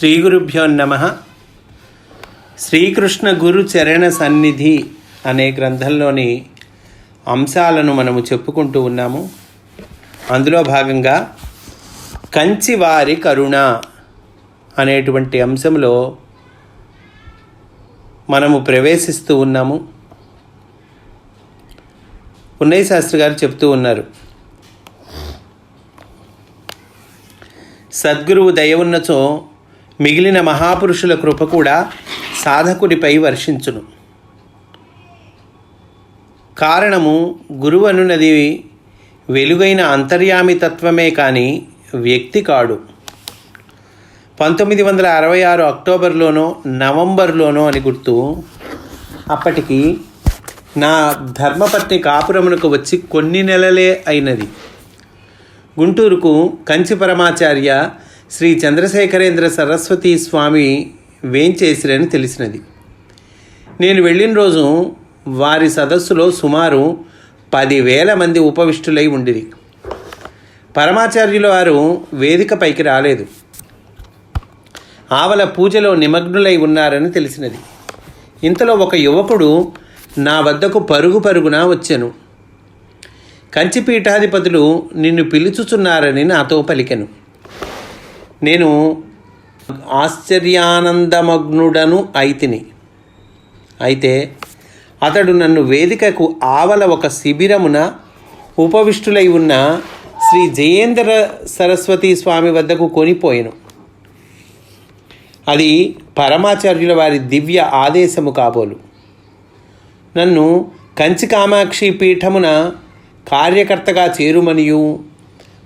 శ్రీ గురుభ్యో నమ. శ్రీకృష్ణ గురు చరణ సన్నిధి అనే గ్రంథంలోని అంశాలను మనము చెప్పుకుంటూ ఉన్నాము. అందులో భాగంగా కంచివారి కరుణ అనేటువంటి అంశంలో మనము ప్రవేశిస్తూ ఉన్నాము. ఉన్నయ్య శాస్త్రి గారు చెప్తూ ఉన్నారు. సద్గురువు దయ ఉన్నచో మిగిలిన మహాపురుషుల కృప కూడా సాధకుడిపై వర్షించును. కారణము గురువు అనున్నది వెలుగైన అంతర్యామి తత్వమే కానీ వ్యక్తి కాడు. పంతొమ్మిది వందల అరవై ఆరు అక్టోబర్లోనో నవంబర్లోనో అని గుర్తు అప్పటికి నా ధర్మపత్ని కాపురమునకు వచ్చి కొన్ని నెలలే అయినది. గుంటూరుకు కంచి పరమాచార్య శ్రీ చంద్రశేఖరేంద్ర సరస్వతి స్వామి వేంచేసిరని తెలిసినది. నేను వెళ్ళిన రోజు వారి సదస్సులో సుమారు పదివేల మంది ఉపవిష్టులై ఉండిరి. పరమాచార్యుల వారు వేదికపైకి రాలేదు. ఆవల పూజలో నిమగ్నులై ఉన్నారని తెలిసినది. ఇంతలో ఒక యువకుడు నా వద్దకు పరుగు పరుగున వచ్చెను. కంచిపీఠాధిపతులు నిన్ను పిలుచుచున్నారని నాతో పలికెను. నేను ఆశ్చర్యానందమగ్నుడను అయితిని. అయితే అతడు నన్ను వేదికకు ఆవల ఒక శిబిరమున ఉపవిష్టులై ఉన్న శ్రీ జయేంద్ర సరస్వతి స్వామి వద్దకు కొనిపోయాను. అది పరమాచార్యుల వారి దివ్య ఆదేశము కాబోలు. నన్ను కంచి కామాక్షి పీఠమున కార్యకర్తగా చేరుమనియు.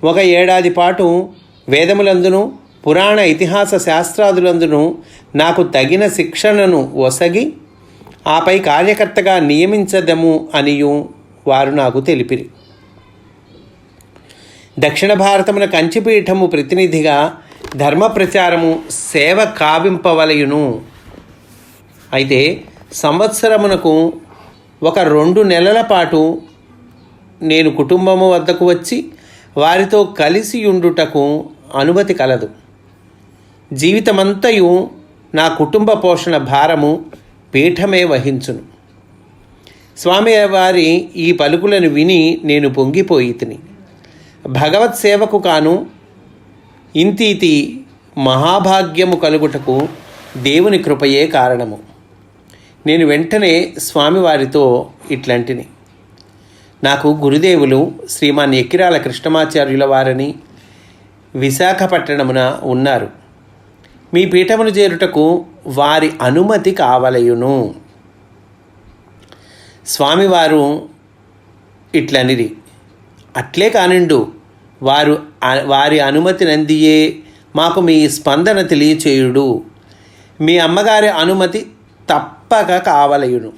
ఒక ఏడాది పాటు వేదములందును పురాణ ఇతిహాస శాస్త్రాదులందును నాకు తగిన శిక్షణను ఒసగి ఆపై కార్యకర్తగా నియమించదము అనియు వారు నాకు తెలిపిరి. దక్షిణ భారతమున కంచిపీఠము ప్రతినిధిగా ధర్మ ప్రచారము సేవ కావింపవలయును అయితే సంవత్సరమునకు ఒక రెండు నెలల పాటు నేను కుటుంబము వద్దకు వచ్చి వారితో కలిసి ఉండుటకు అనుమతి కలదు. జీవితమంతయు నా కుటుంబ పోషణ భారము పీఠమే వహించును. స్వామి వారి ఈ పలుకులను విని నేను పొంగిపోయితిని భగవత్ సేవకు కాను ఇంతీతి మహాభాగ్యము కలుగుటకు దేవుని కృపయే కారణము. నేను వెంటనే స్వామివారితో ఇట్లాంటిని. నాకు గురుదేవులు శ్రీమాన్ ఎక్కిరాల కృష్ణమాచార్యుల వారని విశాఖపట్టణమున ఉన్నారు. మీ పీఠమును చేరుటకు వారి అనుమతి కావలయును. స్వామివారు ఇట్లనిరి అట్లే కానిండు వారు వారి అనుమతి నందియే మాకు మీ స్పందన తెలియచేయుడు. మీ అమ్మగారి అనుమతి తప్పక కావలయును.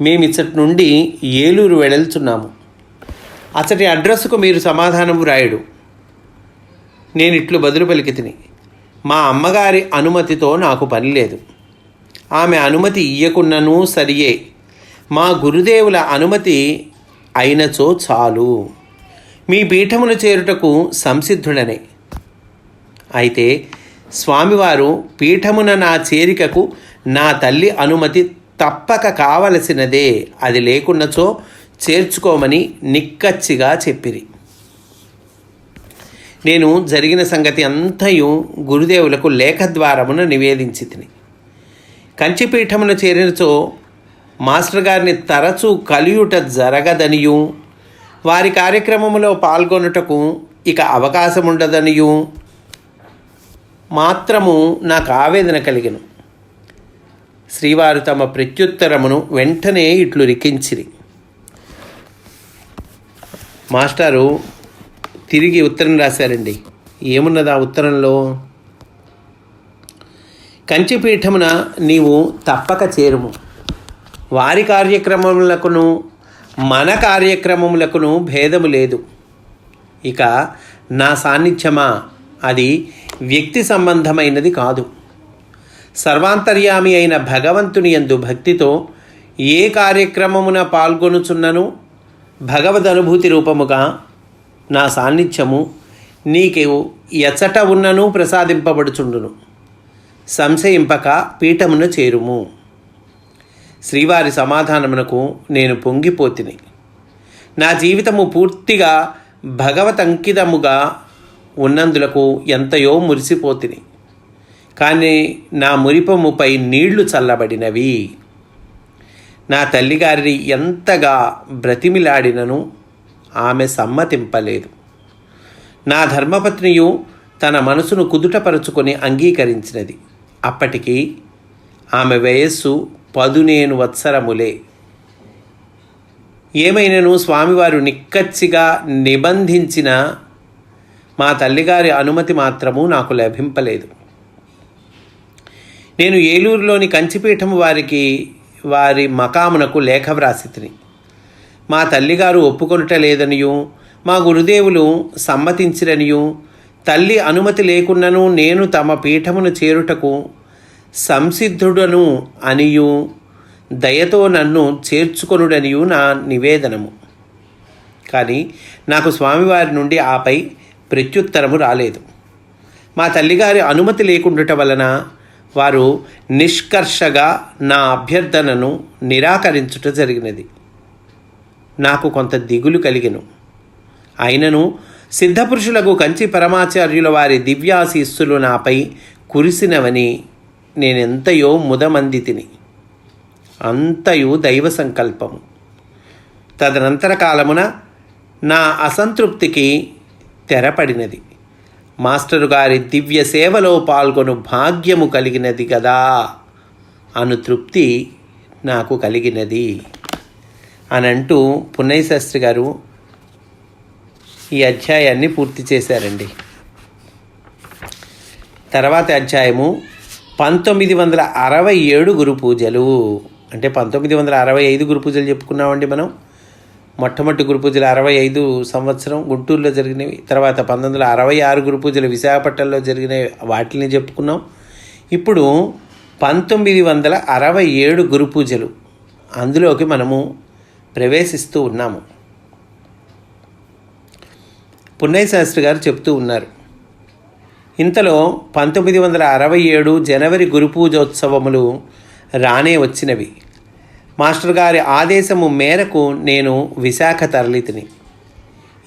మేమిచ్చటి నుండి ఏలూరు వెడల్చున్నాము. అతడి అడ్రస్కు మీరు సమాధానం రాయుడు. నేను ఇట్లు బదులు పలికి తిని మా అమ్మగారి అనుమతితో నాకు పని లేదు. ఆమె అనుమతి ఇయ్యకున్నను సరియే. మా గురుదేవుల అనుమతి అయినచో చాలు. మీ పీఠమును చేరుటకు సంసిద్ధుడనే. అయితే స్వామివారు పీఠమున నా చేరికకు నా తల్లి అనుమతి తప్పక కావలసినదే. అది లేకున్నచో చేర్చుకోమని నిక్కచ్చిగా చెప్పిరి. నేను జరిగిన సంగతి అంతయు గురుదేవులకు లేఖ ద్వారమున నివేదించి తిని. కంచిపీఠమున చేరినచో మాస్టర్ గారిని తరచూ కలియుట జరగదనియు. వారి కార్యక్రమములో పాల్గొనుటకు ఇక అవకాశం ఉండదనియు మాత్రము నాకు ఆవేదన కలిగిను. శ్రీవారు తమ ప్రత్యుత్తరమును వెంటనే ఇట్లు రికించిరి మాస్టారు తిరిగి ఉత్తరం రాశారండి. ఏమున్నది ఆ ఉత్తరంలో? కంచిపీఠమున నీవు తప్పక చేరుము. వారి కార్యక్రమములకును మన కార్యక్రమములకును భేదము లేదు. ఇక నా సాన్నిధ్యమా? అది వ్యక్తి సంబంధమైనది కాదు. సర్వాంతర్యామి అయిన భగవంతుని యందు భక్తితో ఏ కార్యక్రమమున పాల్గొనుచున్నను? భగవద్ అనుభూతి రూపముగా నా సాన్నిధ్యము నీకు ఎచ్చట ఉన్నను ప్రసాదింపబడుచుండును. సంశయింపక పీఠమును చేరుము. శ్రీవారి సమాధానమునకు నేను పొంగిపోతిని. నా జీవితము పూర్తిగా భగవతంకితముగా ఉన్నందులకు ఎంతయో మురిసిపోతిని. కానీ నా మురిపముపై నీళ్ళు చల్లబడినవి. నా తల్లిగారిని ఎంతగా బ్రతిమిలాడినను ఆమె సమ్మతింపలేదు. నా ధర్మపత్నియు తన మనసును కుదుటపరుచుకొని అంగీకరించినది. అప్పటికి ఆమె వయస్సు పదునేను వత్సరములే. ఏమైనను స్వామివారు నిక్కచ్చిగా నిబంధించిన మా తల్లిగారి అనుమతి మాత్రము నాకు లభింపలేదు. నేను ఏలూరులోని కంచిపీఠం వారికి వారి మకామునకు లేఖ వ్రాసితిని. మా తల్లిగారు ఒప్పుకొనుట లేదనియు మా గురుదేవులు సమ్మతించిరనియు తల్లి అనుమతి లేకున్నను నేను తమ పీఠమును చేరుటకు సంసిద్ధుడను అనియు దయతో నన్ను చేర్చుకొనుడనియు నా నివేదనము. కానీ నాకు స్వామివారి నుండి ఆపై ప్రత్యుత్తరము రాలేదు. మా తల్లిగారి అనుమతి లేకుండుట వలన వారు నిష్కర్షగా నా అభ్యర్థనను నిరాకరించుట జరిగినది. నాకు కొంత దిగులు కలిగెను. అయినను సిద్ధపురుషులకు కంచి పరమాచార్యుల వారి దివ్యాశీస్సులు నాపై కురిసినవని నేనెంతయో ముదమంది తిని అంతయు దైవ సంకల్పము. తదనంతర కాలమున నా అసంతృప్తికి తెరపడినది. మాస్టరు గారి దివ్య సేవలో పాల్గొను భాగ్యము కలిగినది కదా అను తృప్తి నాకు కలిగినది. అని అంటూ పున్నయ్య శాస్త్రి గారు ఈ అధ్యాయాన్ని పూర్తి చేశారండి. తర్వాత అధ్యాయము పంతొమ్మిది వందల అరవై ఏడు గురు పూజలు. అంటే పంతొమ్మిది వందల అరవై ఐదు గురు పూజలు చెప్పుకున్నామండి మనం. మొట్టమొదటి గురు పూజలు అరవై ఐదు సంవత్సరం గుంటూరులో జరిగినవి. తర్వాత పంతొమ్మిది వందల అరవై ఆరు గురు పూజలు విశాఖపట్నంలో జరిగినవి వాటిని చెప్పుకున్నాం. ఇప్పుడు పంతొమ్మిది వందల అరవై ఏడు గురు పూజలు. అందులోకి మనము ప్రవేశిస్తూ ఉన్నాము. పున్నయ్య శాస్త్రి గారు చెప్తూ ఉన్నారు. ఇంతలో పంతొమ్మిది వందల అరవై ఏడు జనవరి గురు పూజోత్సవములు రానే వచ్చినవి. మాస్టర్ గారి ఆదేశము మేరకు నేను విశాఖ తరలితిని.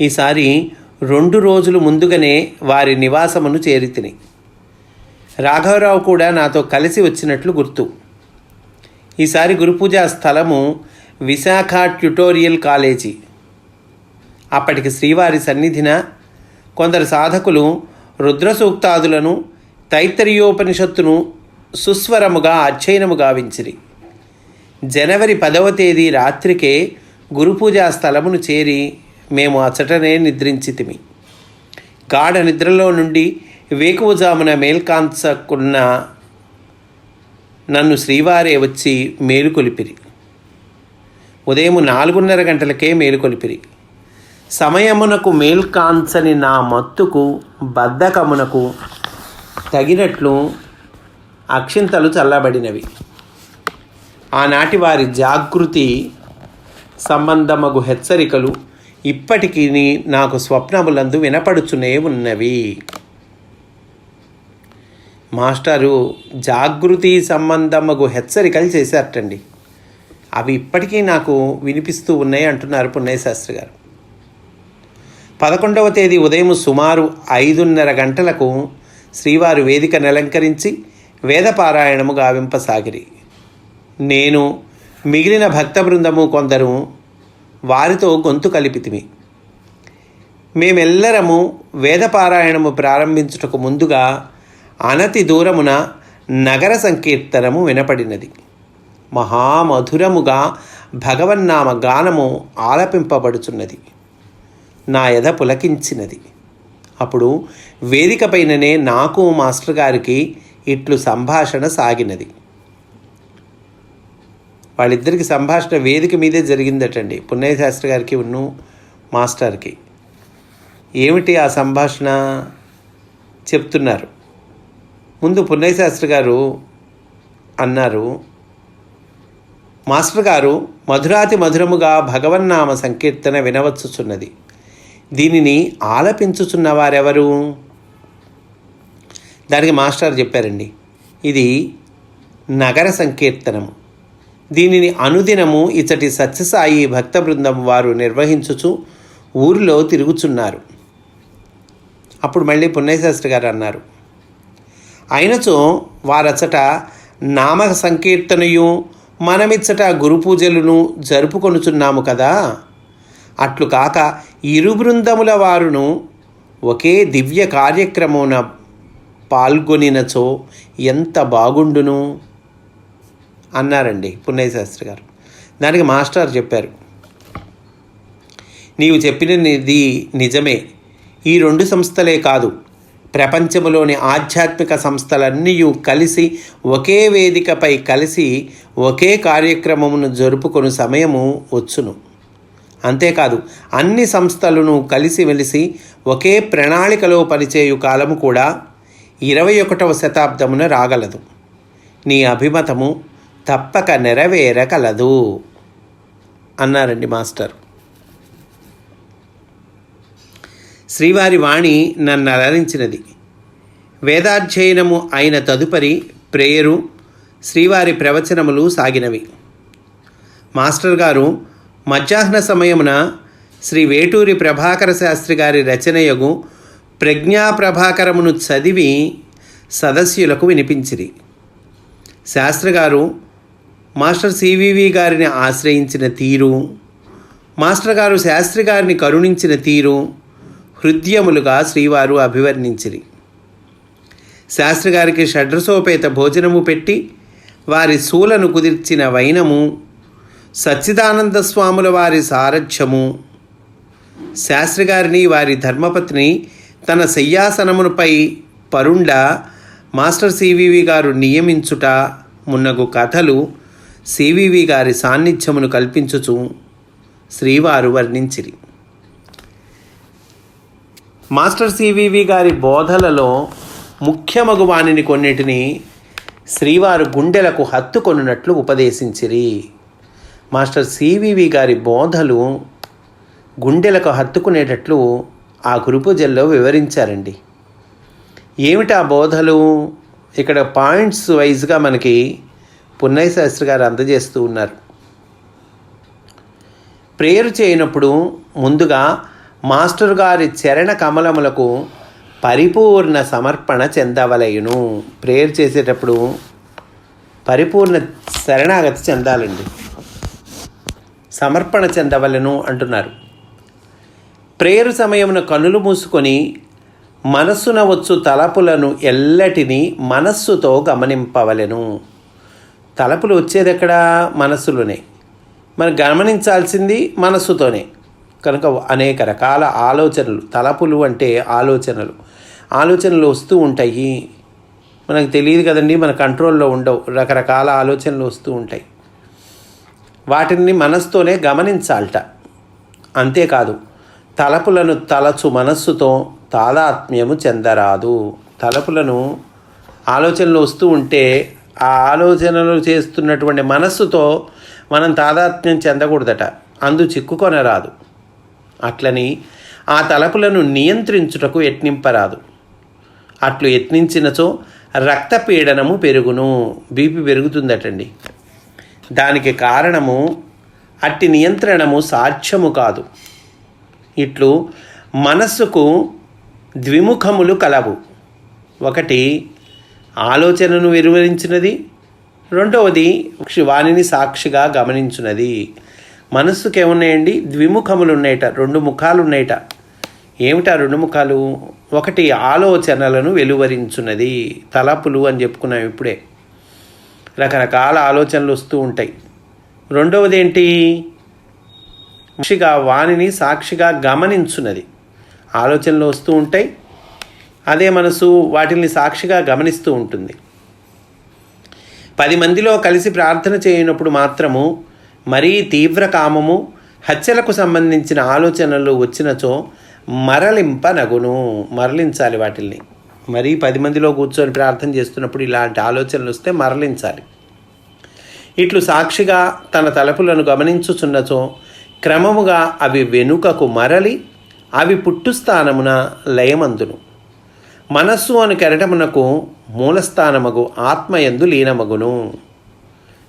ఈసారి రెండు రోజులు ముందుగానే వారి నివాసమును చేరితిని. రాఘవరావు కూడా నాతో కలిసి వచ్చినట్లు గుర్తు. ఈసారి గురుపూజ స్థలము విశాఖ ట్యుటోరియల్ కాలేజీ. అప్పటికి శ్రీవారి సన్నిధిన కొందరు సాధకులు రుద్రసూక్తాదులను తైత్తరీయోపనిషత్తును సుస్వరముగా అధ్యయనము గావించిరి. జనవరి పదవ తేదీ రాత్రికే గురుపూజా స్థలమును చేరి మేము అచ్చటనే నిద్రించితిమి. గాఢ నిద్రలో నుండి వేకువజామున మేల్కాంచకున్న నన్ను శ్రీవారే వచ్చి మేలుకొలిపిరి. ఉదయం నాలుగున్నర గంటలకే మేలుకొలిపిరి. సమయమునకు మేల్కాంచని నా మత్తుకు బద్ధకమునకు తగినట్లు అక్షింతలు చల్లబడినవి. ఆనాటి వారి జాగృతి సంబంధమగు హెచ్చరికలు ఇప్పటికీ నాకు స్వప్నములందు వినపడుచునే ఉన్నవి. మాస్టారు జాగృతి సంబంధమగు హెచ్చరికలు చేశారటండి. అవి ఇప్పటికీ నాకు వినిపిస్తూ ఉన్నాయి అంటున్నారు పున్నయ్య గారు. పదకొండవ తేదీ ఉదయం సుమారు ఐదున్నర గంటలకు శ్రీవారు వేదిక అలంకరించి వేదపారాయణము గావింపసాగిరి. నేను మిగిలిన భక్త బృందము కొందరు వారితో గొంతు కలిపితిమి. మేమెల్లరము వేదపారాయణము ప్రారంభించుటకు ముందుగా అనతి దూరమున నగర సంకీర్తనము వినపడినది. మహామధురముగా భగవన్నామ గానము ఆలపింపబడుచున్నది. నా ఎద పులకించినది. అప్పుడు వేదికపైననే నాకు మాస్టర్ గారికి ఇట్లు సంభాషణ సాగినది. వాళ్ళిద్దరికి సంభాషణ వేదిక మీదే జరిగిందటండి. పున్నయ్య శాస్త్రి గారికి ఉన్ను మాస్టర్కి. ఏమిటి ఆ సంభాషణ? చెప్తున్నారు. ముందు పున్నయ్య శాస్త్రి గారు అన్నారు మాస్టర్ గారు మధురాతి మధురముగా భగవన్నామ సంకీర్తన వినవచ్చుచున్నది. దీనిని ఆలపించుచున్న వారెవరు? దానికి మాస్టర్ చెప్పారండి. ఇది నగర సంకీర్తనము. దీనిని అనుదినము ఇచ్చటి సత్యసాయి భక్త బృందం వారు నిర్వహించుచు ఊరిలో తిరుగుచున్నారు. అప్పుడు మళ్ళీ పుణ్యశాస్త్రి గారు అన్నారు అయినచో వారచట నామ సంకీర్తనయు మనమిచ్చట గురు పూజలను జరుపుకొనుచున్నాము కదా. అట్లు కాక ఇరు బృందముల వారును ఒకే దివ్య కార్యక్రమమున పాల్గొనినచో ఎంత బాగుండును? అన్నారండి పుణ్యశాస్త్రి గారు. దానికి మాస్టర్ చెప్పారు. నీవు చెప్పినది నిజమే. ఈ రెండు సంస్థలే కాదు. ప్రపంచంలోని ఆధ్యాత్మిక సంస్థలన్నీ కలిసి ఒకే వేదికపై కలిసి ఒకే కార్యక్రమమును జరుపుకొని సమయము వచ్చును. అంతేకాదు అన్ని సంస్థలను కలిసిమెలిసి ఒకే ప్రణాళికలో పనిచేయు కాలము కూడా ఇరవై ఒకటవ శతాబ్దమున రాగలదు. నీ అభిమతము తప్పక నెరవేరగలదు అన్నారండి మాస్టర్. శ్రీవారి వాణి నన్ను అలరించినది. వేదాధ్యయనము అయిన తదుపరి ప్రేయరు శ్రీవారి ప్రవచనములు సాగినవి. మాస్టర్ గారు మధ్యాహ్న సమయమున శ్రీ వేటూరి ప్రభాకర శాస్త్రి గారి రచనయగు ప్రజ్ఞా ప్రభాకరమును చదివి సదస్యులకు వినిపించిరి. శాస్త్రి గారు మాస్టర్ సివివి గారిని ఆశ్రయించిన తీరు మాస్టర్ గారు శాస్త్రి గారిని కరుణించిన తీరు హృద్యములుగా శ్రీవారు అభివర్ణించిరి. శాస్త్రిగారికి షడ్రసోపేత భోజనము పెట్టి వారి శూలను కుదిర్చిన వైనము సచ్చిదానంద స్వాముల వారి సారథ్యము. శాస్త్రిగారిని వారి ధర్మపత్ని తన శయ్యాసనమునుపై పరుండ మాస్టర్ సివివి గారు నియమించుట మున్నగు కథలు సివివి గారి సాన్నిధ్యమును కల్పించుచు శ్రీవారు వర్ణించిరి. మాస్టర్ సివివి గారి బోధలలో ముఖ్యమగు వాణిని కొన్నిటిని శ్రీవారు గుండెలకు హత్తుకొనున్నట్లు ఉపదేశించిరి. మాస్టర్ సివివి గారి బోధలు గుండెలకు హత్తుకునేటట్లు ఆ గురుపూజల్లో వివరించారండి. ఏమిటి ఆ బోధలు? ఇక్కడ పాయింట్స్ వైజ్గా మనకి పున్నయ్య శాస్త్రి గారు అందజేస్తూ ఉన్నారు. ప్రేయర్ చేయనప్పుడు ముందుగా మాస్టర్ గారి చరణ కమలములకు పరిపూర్ణ సమర్పణ చెందవలయును. ప్రేయర్ చేసేటప్పుడు పరిపూర్ణ శరణాగతి చెందాలండి. సమర్పణ చెందవలను అంటున్నారు. ప్రేయరు సమయమున కనులు మూసుకొని మనస్సున వచ్చు తలపులను ఎల్లటిని మనస్సుతో గమనింపవలెను. తలపులు వచ్చేది ఎక్కడా మనస్సులోనే. మనం గమనించాల్సింది మనస్సుతోనే. కనుక అనేక రకాల ఆలోచనలు తలపులు అంటే ఆలోచనలు. ఆలోచనలు వస్తూ ఉంటాయి. మనకు తెలియదు కదండి మన కంట్రోల్లో ఉండవు. రకరకాల ఆలోచనలు వస్తూ ఉంటాయి. వాటిని మనస్సుతోనే గమనించాలట. అంతేకాదు తలపులను తలచు మనస్సుతో తాదాత్మ్యము చెందరాదు. తలపులను ఆలోచనలు వస్తూ ఉంటే ఆ ఆలోచనలు చేస్తున్నటువంటి మనస్సుతో మనం తాదాత్మ్యం చెందకూడదట. అందు చిక్కుకొనరాదు. అట్లని ఆ తలపులను నియంత్రించుటకు యత్నింపరాదు. అట్లు యత్నించినచో రక్తపీడనము పెరుగును. బీపీ పెరుగుతుందటండి. దానికి కారణము అట్టి నియంత్రణము సాధ్యము కాదు. ఇట్లు మనస్సుకు ద్విముఖములు కలవు. ఒకటి ఆలోచనను వివరించినది రెండవది వాణిని సాక్షిగా గమనించున్నది మనస్సుకి ఏమున్నాయండి ద్విముఖములు ఉన్నాయట రెండు ముఖాలు ఉన్నాయట ఏమిటా రెండు ముఖాలు? ఒకటి ఆలోచనలను వెలువరించున్నది తలపులు అని చెప్పుకున్నాం ఇప్పుడే. రకరకాల ఆలోచనలు వస్తూ ఉంటాయి. రెండవది ఏంటి సాక్షిగా వాణిని సాక్షిగా గమనించున్నది. ఆలోచనలు వస్తూ ఉంటాయి. అదే మనసు వాటిని సాక్షిగా గమనిస్తూ ఉంటుంది. పది మందిలో కలిసి ప్రార్థన చేయనప్పుడు మాత్రము మరీ తీవ్ర కామము హత్యలకు సంబంధించిన ఆలోచనలు వచ్చినచో మరలింపనగును. మరలించాలి వాటిల్ని. మరీ పది మందిలో కూర్చొని ప్రార్థన చేస్తున్నప్పుడు ఇలాంటి ఆలోచనలు వస్తే మరలించాలి. ఇట్లు సాక్షిగా తన తలపులను గమనించుచున్నచో క్రమముగా అవి వెనుకకు మరలి అవి పుట్టు స్థానమున లయమందును. మనస్సు అని కెరటమునకు మూలస్థానమగు ఆత్మయందు లీనమగును.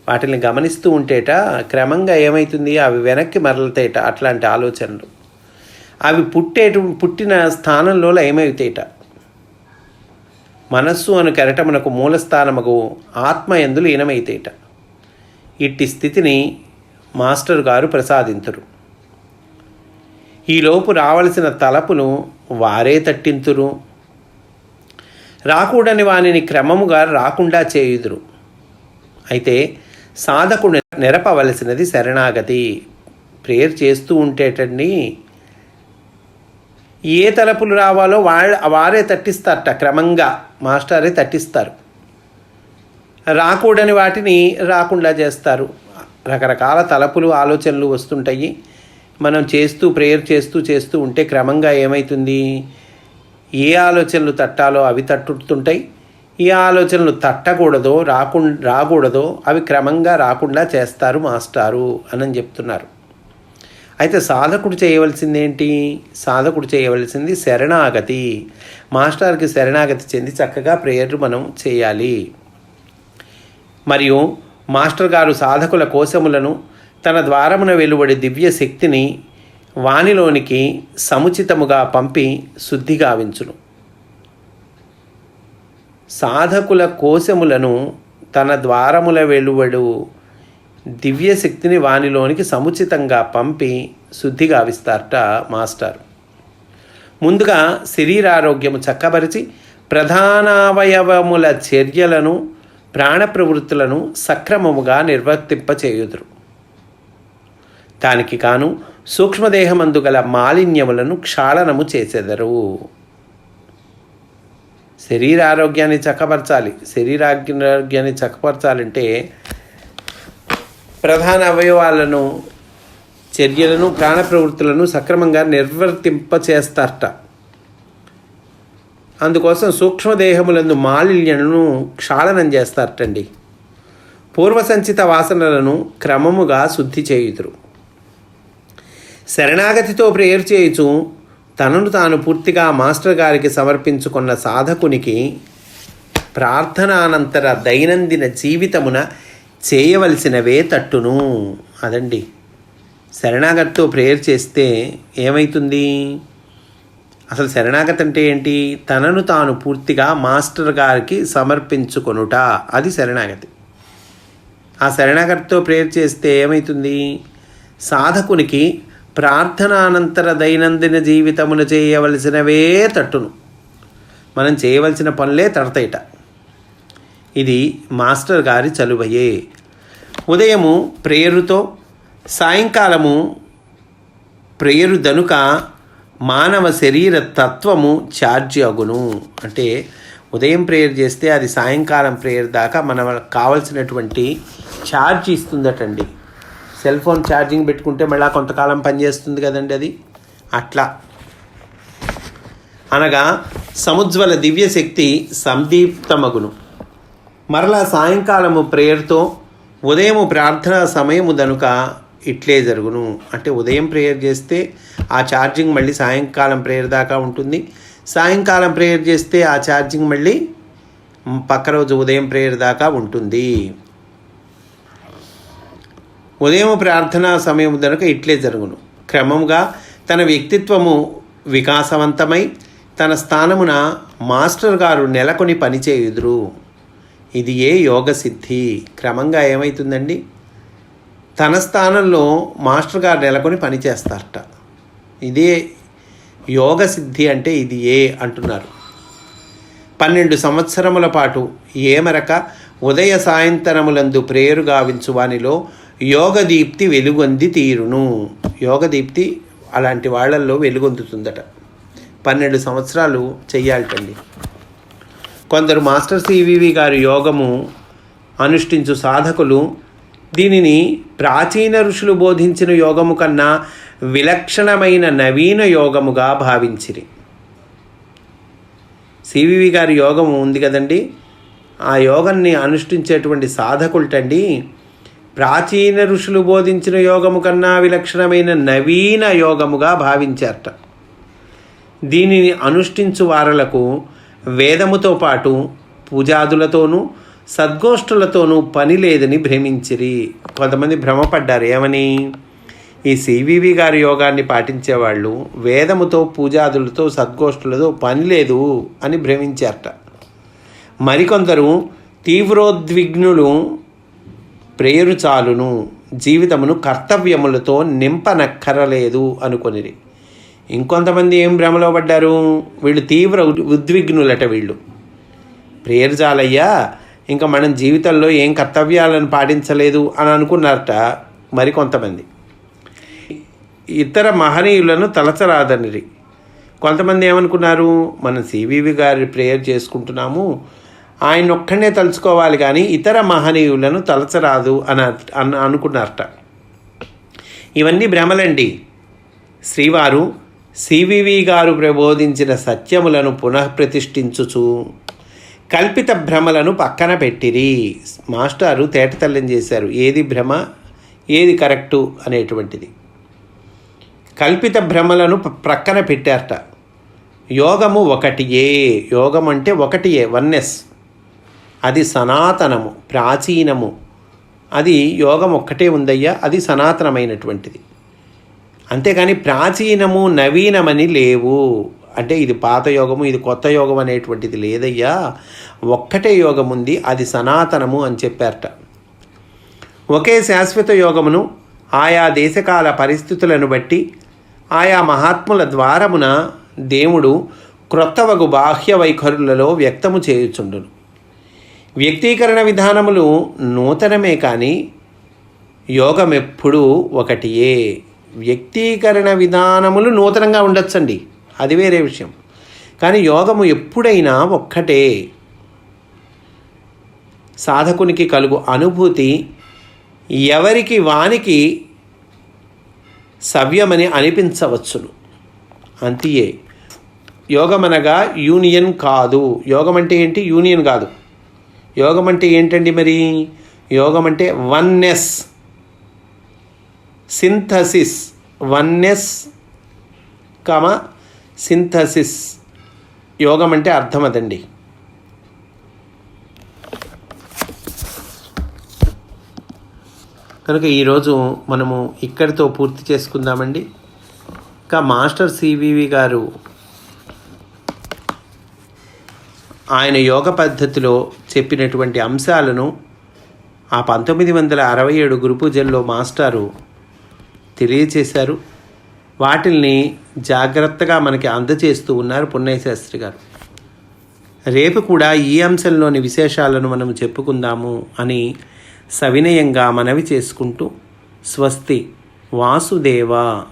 వాటిని గమనిస్తూ ఉంటేట క్రమంగా ఏమవుతుంది అవి వెనక్కి మరలతేట అట్లాంటి ఆలోచనలు. అవి పుట్టేటు పుట్టిన స్థానంలో ఏమవుతాయిట మనస్సు అను కెరటమునకు మూలస్థానముకు ఆత్మ ఎందులు ఈనమైతేట ఇట్టి స్థితిని మాస్టర్ గారు ప్రసాదింతురు. ఈలోపు రావలసిన తలపును వారే తట్టింతురు. రాకూడని వానిని క్రమముగా రాకుండా చేయుదురు. అయితే సాధకుడు నిరపవలసినది శరణాగతి. ప్రేయర్ చేస్తూ ఉంటేటండి ఏ తలపులు రావాలో వాళ్ళ వారే తట్టిస్తారట క్రమంగా. మాస్టరే తట్టిస్తారు. రాకూడని వాటిని రాకుండా చేస్తారు. రకరకాల తలపులు ఆలోచనలు వస్తుంటాయి. మనం చేస్తూ ప్రేయర్ చేస్తూ చేస్తూ ఉంటే క్రమంగా ఏమవుతుంది ఏ ఆలోచనలు తట్టాలో అవి తట్టుతుంటాయి. ఈ ఆలోచనలు తట్టకూడదో రాకు రాకూడదో అవి క్రమంగా రాకుండా చేస్తారు మాస్టారు అని చెప్తున్నారు. అయితే సాధకుడు చేయవలసింది ఏంటి సాధకుడు చేయవలసింది శరణాగతి. మాస్టర్కి శరణాగతి చెంది చక్కగా ప్రేయర్ మనం చేయాలి. మరియు మాస్టర్ గారు సాధకుల కోశములను తన ద్వారమున వెలువడి దివ్య శక్తిని వానిలోనికి సముచితముగా పంపి శుద్ధి గావించును. సాధకుల కోశములను తన ద్వారముల వెలువడు దివ్యశక్తిని వానిలోనికి సముచితంగా పంపి శుద్ధి గావిస్తారట మాస్టర్. ముందుగా శరీరారోగ్యము చక్కబరిచి ప్రధానావయవముల చర్యలను ప్రాణ ప్రవృత్తులను సక్రమముగా నిర్వర్తింపచేయుదురు. దానికి కాను సూక్ష్మదేహమందు గల మాలిన్యములను క్షాళనము చేసెదరు. శరీర ఆరోగ్యాన్ని చక్కపరచాలి. శరీరారోగ్యాన్ని చక్కపరచాలంటే ప్రధాన అవయవాలను చర్యలను ప్రాణ ప్రవృత్తులను సక్రమంగా నిర్వర్తింప చేస్తారట అందుకోసం సూక్ష్మదేహములందు మాలిన్యను క్షాళనం చేస్తారటండి. పూర్వసంచిత వాసనలను క్రమముగా శుద్ధి చేయుదురు. శరణాగతితో ప్రేయర్ చేయుచు తనను తాను పూర్తిగా మాస్టర్ గారికి సమర్పించుకున్న సాధకునికి ప్రార్థనానంతర దైనందిన జీవితమున చేయవలసినవే తట్టును. అదండి. శరణాగతితో ప్రేయర్ చేస్తే ఏమవుతుంది అసలు శరణాగతి అంటే ఏంటి? తనను తాను పూర్తిగా మాస్టర్ గారికి సమర్పించుకొనుట. అది శరణాగతి. ఆ శరణాగతితో ప్రేయర్ చేస్తే ఏమవుతుంది సాధకునికి ప్రార్థనానంతర దైనందిన జీవితమును చేయవలసినవే తట్టును. మనం చేయవలసిన పనులే తడతాయిట. ఇది మాస్టర్ గారి చలువయే. ఉదయము ప్రేయరుతో సాయంకాలము ప్రేయరు దనుక మానవ శరీర తత్వము ఛార్జ్ అగును. అంటే ఉదయం ప్రేయర్ చేస్తే అది సాయంకాలం ప్రేయర్ దాకా మనం కావలసినటువంటి ఛార్జ్ ఇస్తుందటండి. సెల్ ఫోన్ ఛార్జింగ్ పెట్టుకుంటే మళ్ళీ కొంతకాలం పనిచేస్తుంది కదండి అది. అట్లా. అనగా సముజ్వల దివ్యశక్తి సందీప్తమగును. మరలా సాయంకాలము ప్రేయర్తో ఉదయము ప్రార్థనా సమయము దనుక ఇట్లే జరుగును. అంటే ఉదయం ప్రేయర్ చేస్తే ఆ ఛార్జింగ్ మళ్ళీ సాయంకాలం ప్రేయర్ దాకా ఉంటుంది. సాయంకాలం ప్రేయర్ చేస్తే ఆ ఛార్జింగ్ మళ్ళీ పక్క రోజు ఉదయం ప్రేయర్ దాకా ఉంటుంది. ఉదయం ప్రార్థనా సమయం కనుక ఇట్లే జరుగును. క్రమంగా తన వ్యక్తిత్వము వికాసవంతమై తన స్థానమున మాస్టర్ గారు నెలకొని పనిచేయుదురు ఇది ఏ యోగ సిద్ధి క్రమంగా ఏమవుతుందండి తన స్థానంలో మాస్టర్ గారు నెలకొని పనిచేస్తారట. ఇదే యోగ సిద్ధి అంటే ఇది ఏ అంటున్నారు. పన్నెండు సంవత్సరముల పాటు ఏమరక ఉదయ సాయంత్రములందు ప్రేయరు గావించు వానిలో యోగదీప్తి వెలుగొంది తీరును. యోగదీప్తి అలాంటి వాళ్ళల్లో వెలుగొందుతుందట. పన్నెండు సంవత్సరాలు చెయ్యాలటండి కొందరు మాస్టర్ సివివి గారి యోగము అనుష్ఠించు సాధకులు దీనిని ప్రాచీన ఋషులు బోధించిన యోగము కన్నా విలక్షణమైన నవీన యోగముగా భావించిరి. సివివి గారి యోగము ఉంది కదండి. ఆ యోగాన్ని అనుష్ఠించేటువంటి సాధకులటండి ప్రాచీన ఋషులు బోధించిన యోగము కన్నా విలక్షణమైన నవీన యోగముగా భావించారట. దీనిని అనుష్ఠించు వారలకు వేదముతో పాటు పూజాదులతోనూ సద్గోష్ఠులతోనూ పని లేదని భ్రమించిరి. కొంతమంది భ్రమపడ్డారు ఏమని? ఈ సివివి గారి యోగాన్ని పాటించేవాళ్ళు వేదముతో పూజాదులతో సద్గోష్ఠులతో పని లేదు అని భ్రమించారట. మరికొందరు తీవ్రోద్విగ్నులు ప్రేయరు చాలును జీవితమును కర్తవ్యములతో నింపనక్కరలేదు అనుకొనిరి. ఇంకొంతమంది ఏం భ్రమలో పడ్డారు? వీళ్ళు తీవ్ర ఉద్- ఉద్విగ్నులట వీళ్ళు. ప్రేయర్ చాలయ్యా ఇంకా మనం జీవితంలో ఏం కర్తవ్యాలను పాటించలేదు అని అనుకున్నారట మరికొంతమంది. ఇతర మహనీయులను తలచరాదనిరి. కొంతమంది ఏమనుకున్నారు? మనం సివివి గారి ప్రేయర్ చేసుకుంటున్నాము ఆయన ఒక్కనే తలుచుకోవాలి కానీ ఇతర మహనీయులను తలచరాదు అని అన్ అనుకున్నారట. ఇవన్నీ భ్రమలండి. శ్రీవారు సివివి గారు ప్రబోధించిన సత్యములను పునఃప్రతిష్ఠించుచు కల్పిత భ్రమలను పక్కన పెట్టిరి. మాస్టారు తేటతల్లం చేశారు. ఏది భ్రమ ఏది కరెక్టు అనేటువంటిది. కల్పిత భ్రమలను ప్రక్కన పెట్టారట. యోగము ఒకటియే. యోగం అంటే ఒకటియే. వన్నెస్. అది సనాతనము ప్రాచీనము. అది యోగం ఒక్కటే ఉందయ్యా అది సనాతనమైనటువంటిది. అంతేకాని ప్రాచీనము నవీనమని లేవు. అంటే ఇది పాత యోగము ఇది కొత్త యోగం అనేటువంటిది లేదయ్యా. ఒక్కటే యోగం ఉంది అది సనాతనము అని చెప్పారట. ఒకే శాశ్వత యోగమును ఆయా దేశకాల పరిస్థితులను బట్టి ఆయా మహాత్ముల ద్వారమున దేవుడు క్రొత్తవగు బాహ్య వైఖరులలో వ్యక్తము చేయుచుండును. వ్యక్తీకరణ విధానములు నూతనమే కానీ యోగం ఎప్పుడూ ఒకటియే. వ్యక్తీకరణ విధానములు నూతనంగా ఉండొచ్చండి. అది వేరే విషయం. కానీ యోగము ఎప్పుడైనా ఒక్కటే. సాధకునికి కలుగు అనుభూతి ఎవరికి వానికి సవ్యమని అనిపించవచ్చును. అంతియే. యోగం అనగా యూనియన్ కాదు. యోగం అంటే ఏంటి? యూనియన్ కాదు. యోగం అంటే ఏంటండి మరి? యోగం అంటే oneness synthesis oneness cum synthesis యోగం అంటే అర్థం అదండి. కనుక ఈరోజు మనము ఇక్కడితో పూర్తి చేసుకుందామండి. ఇంకా మాస్టర్ సివివి గారు ఆయన యోగ పద్ధతిలో చెప్పినటువంటి అంశాలను ఆ పంతొమ్మిది వందల అరవై ఏడు గురు పూజల్లో మాస్టారు తెలియచేశారు. వాటిల్ని జాగ్రత్తగా మనకి అందచేస్తూ ఉన్నారు పున్నయ్య శాస్త్రి గారు. రేపు కూడా ఈ అంశంలోని విశేషాలను మనం చెప్పుకుందాము అని సవినయంగా మనవి చేసుకుంటూ స్వస్తి వాసుదేవ.